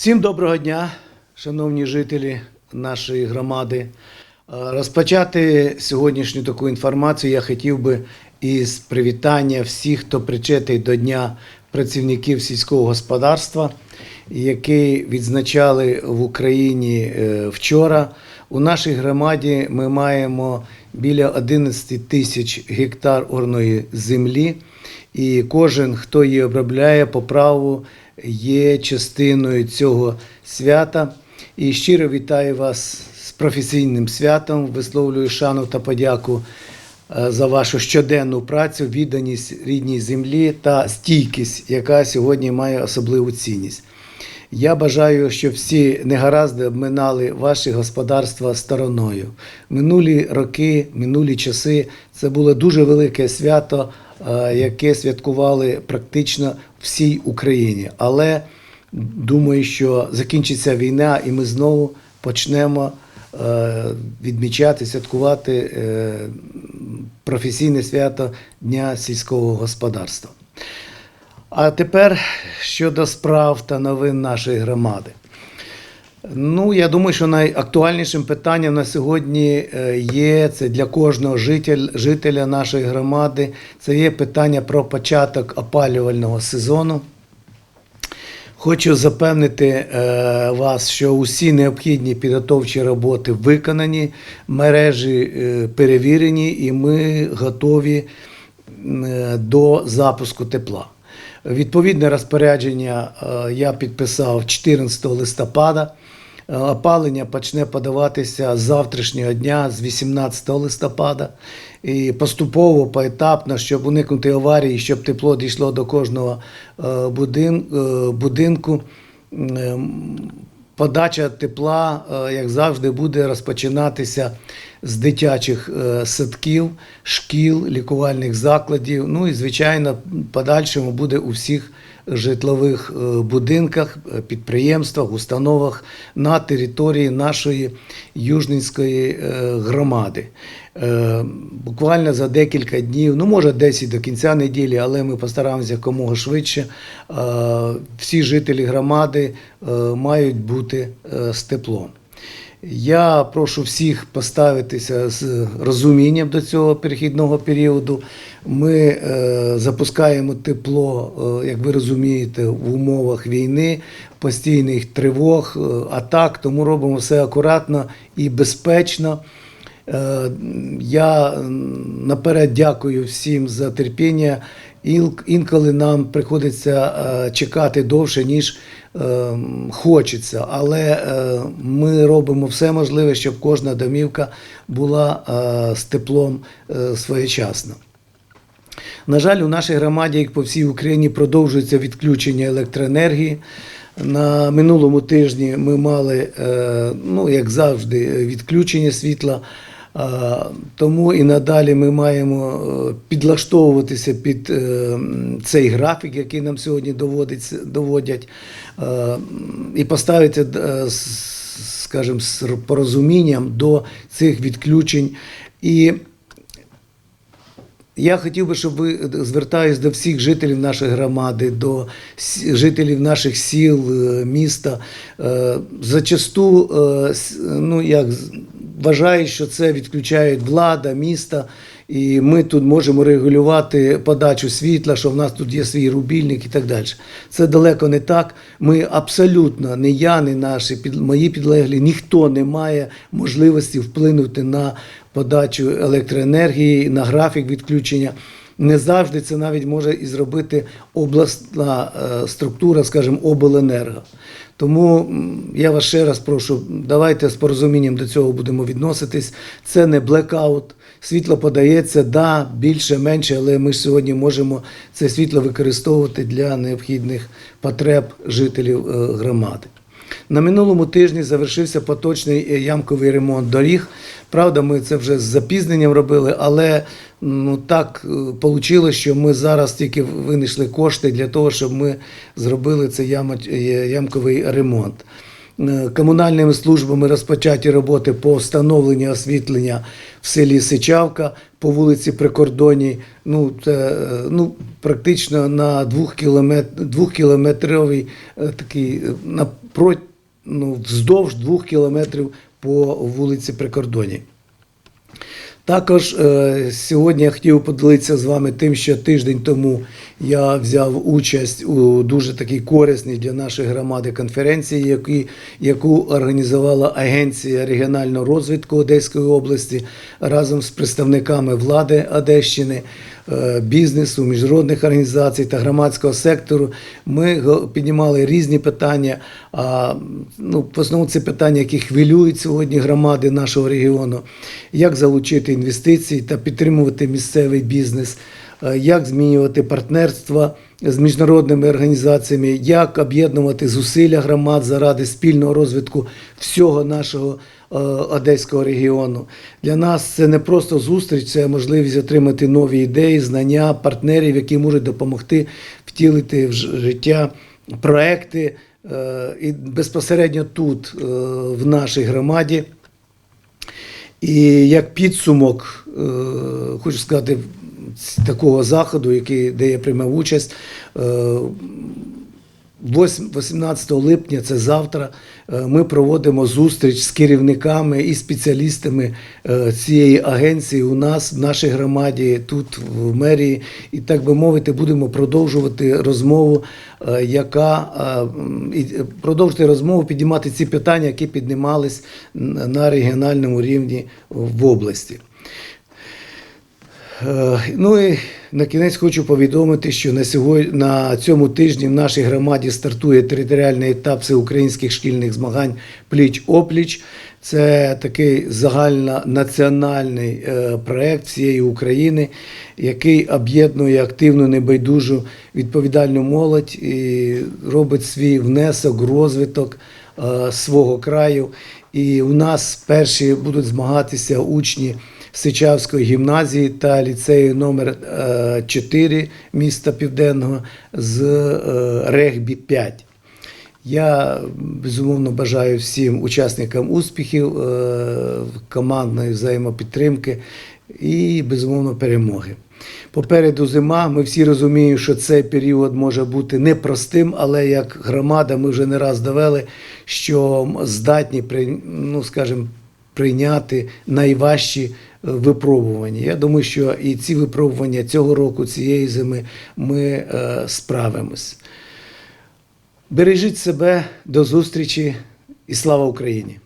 Всім доброго дня, шановні жителі нашої громади. Е, Розпочати сьогоднішню таку інформацію я хотів би із привітання всіх, хто причетний до Дня працівників сільського господарства, який відзначали в Україні е, вчора. У нашій громаді ми маємо біля 11 тисяч гектар орної землі, і кожен, хто її обробляє по праву, є частиною цього свята. І щиро вітаю вас з професійним святом. Висловлюю шану та подяку е, за вашу щоденну працю, відданість рідній землі та стійкість, яка сьогодні має особливу цінність. Я бажаю, щоб всі негаразди обминали ваші господарства стороною. Минулі роки, минулі часи це було дуже велике свято, яке святкували практично всій Україні. Але думаю, що закінчиться війна, і ми знову почнемо е, відмічати, святкувати е, професійне свято Дня сільського господарства. А тепер щодо справ та новин нашої громади. Ну, я думаю, що найактуальнішим питанням на сьогодні е, є це для кожного жителя, жителя нашої громади. Це є питання про початок опалювального сезону. Хочу запевнити е, вас, що усі необхідні підготовчі роботи виконані, мережі е, перевірені, і ми готові до запуску тепла. Відповідне розпорядження я підписав 14 листопада. Е, Опалення почне подаватися з завтрашнього дня, з 18 листопада, і поступово, поетапно, щоб уникнути аварії, щоб тепло дійшло до кожного е, е, будинку. Ем, Подача тепла, як завжди, буде розпочинатися з дитячих е, садків, шкіл, лікувальних закладів. Ну і, звичайно, подальшому буде у всіх житлових е, будинках, е, підприємствах, установах на території нашої Южненської громади. Буквально за декілька днів, ну може десь до кінця неділі, але ми постараємося якомога швидше. Всі жителі громади мають бути з теплом. Я прошу всіх поставитися з розумінням до цього перехідного періоду. Ми е, запускаємо тепло, е, як ви розумієте, в умовах війни, постійних тривог, е, атак, тому робимо все акуратно і безпечно. Е, Я наперед дякую всім за терпіння. Інколи нам приходиться е, чекати довше, ніж хочеться, але е, ми робимо все можливе, щоб кожна домівка була е, з теплом е, своєчасно. На жаль, у нашій громаді, як по всій Україні, продовжується відключення електроенергії. На минулому тижні ми мали, ну як завжди, відключення світла. Тому і надалі ми маємо е, підлаштовуватися під е, цей графік, який нам сьогодні доводять, і поставити, е, скажімо, з порозумінням до цих відключень. І я хотів би, щоб ви звертаюсь до всіх жителів нашої громади, до жителів наших сіл, міста. Зачасту ну, як, вважають, що це відключають влада, міста, і ми тут можемо регулювати подачу світла, що в нас тут є свій рубільник і так далі. Це далеко не так. Ми абсолютно, не я, не наші під, мої підлеглі, ніхто не має можливості вплинути на подачу електроенергії, на графік відключення. Не завжди це навіть може і зробити обласна е, структура, скажімо, обленерго. Тому я вас ще раз прошу, давайте з порозумінням до цього будемо відноситись. Це не блекаут. Світло подається, да, більше, менше, але ми ж сьогодні можемо це світло використовувати для необхідних потреб жителів е, громади. На минулому тижні завершився поточний е, ямковий ремонт доріг. Правда, ми це вже з запізненням робили, але ну, так вийшло, що ми зараз тільки винайшли кошти для того, щоб ми зробили цей е, ямковий ремонт. Е, Комунальними службами розпочаті роботи по встановленню освітлення в селі Сичавка по вулиці Прикордонній. Ну, це е, ну, практично на двох кілометр, е, такий е, на ну, вздовж двох кілометрів по вулиці Прикордонній. Також е, сьогодні я хотів поділитися з вами тим, що тиждень тому я взяв участь у дуже такій корисній для нашої громади конференції, яку організувала Агенція регіонального розвитку Одеської області разом з представниками влади Одещини, бізнесу, міжнародних організацій та громадського сектору. Ми піднімали різні питання. А, ну, в основному це питання, які хвилюють сьогодні громади нашого регіону, як залучити інвестиції та підтримувати місцевий бізнес, е, як змінювати партнерства з міжнародними організаціями, як об'єднувати зусилля громад заради спільного розвитку всього нашого е, одеського регіону. Для нас це не просто зустріч, це можливість отримати нові ідеї, знання, партнерів, які можуть допомогти втілити в життя проекти е, і безпосередньо тут, е, в нашій громаді. І як підсумок, е, хочу сказати, такого заходу, який, де я приймав участь, е, 8 18 липня, це завтра, е, ми проводимо зустріч з керівниками і спеціалістами е, цієї агенції у нас, в нашій громаді, тут в мерії. І так би мовити, будемо продовжувати розмову, е, яка продовжувати розмову, піднімати ці питання, які піднімались на регіональному рівні в області. Е, Ну і на кінець хочу повідомити, що на сьогодні на цьому тижні в нашій громаді стартує територіальний етап всеукраїнських шкільних змагань пліч опліч. Це такий загальнонаціональний е, проект всієї України, який об'єднує активну, небайдужу відповідальну молодь і робить свій внесок, розвиток е, свого краю. І у нас перші будуть змагатися учні Сичавської гімназії та ліцею номер 4 міста Південного з е, регбі 5. Я безумовно бажаю всім учасникам успіхів, е, командної взаємопідтримки і безумовно перемоги. Попереду зима. Ми всі розуміємо, що цей період може бути непростим, але як громада ми вже не раз довели, що здатні ну, скажімо, прийняти найважчі е, випробування. Я думаю, що і ці випробування цього року, цієї зими, ми е, справимось. Бережіть себе, до зустрічі і слава Україні!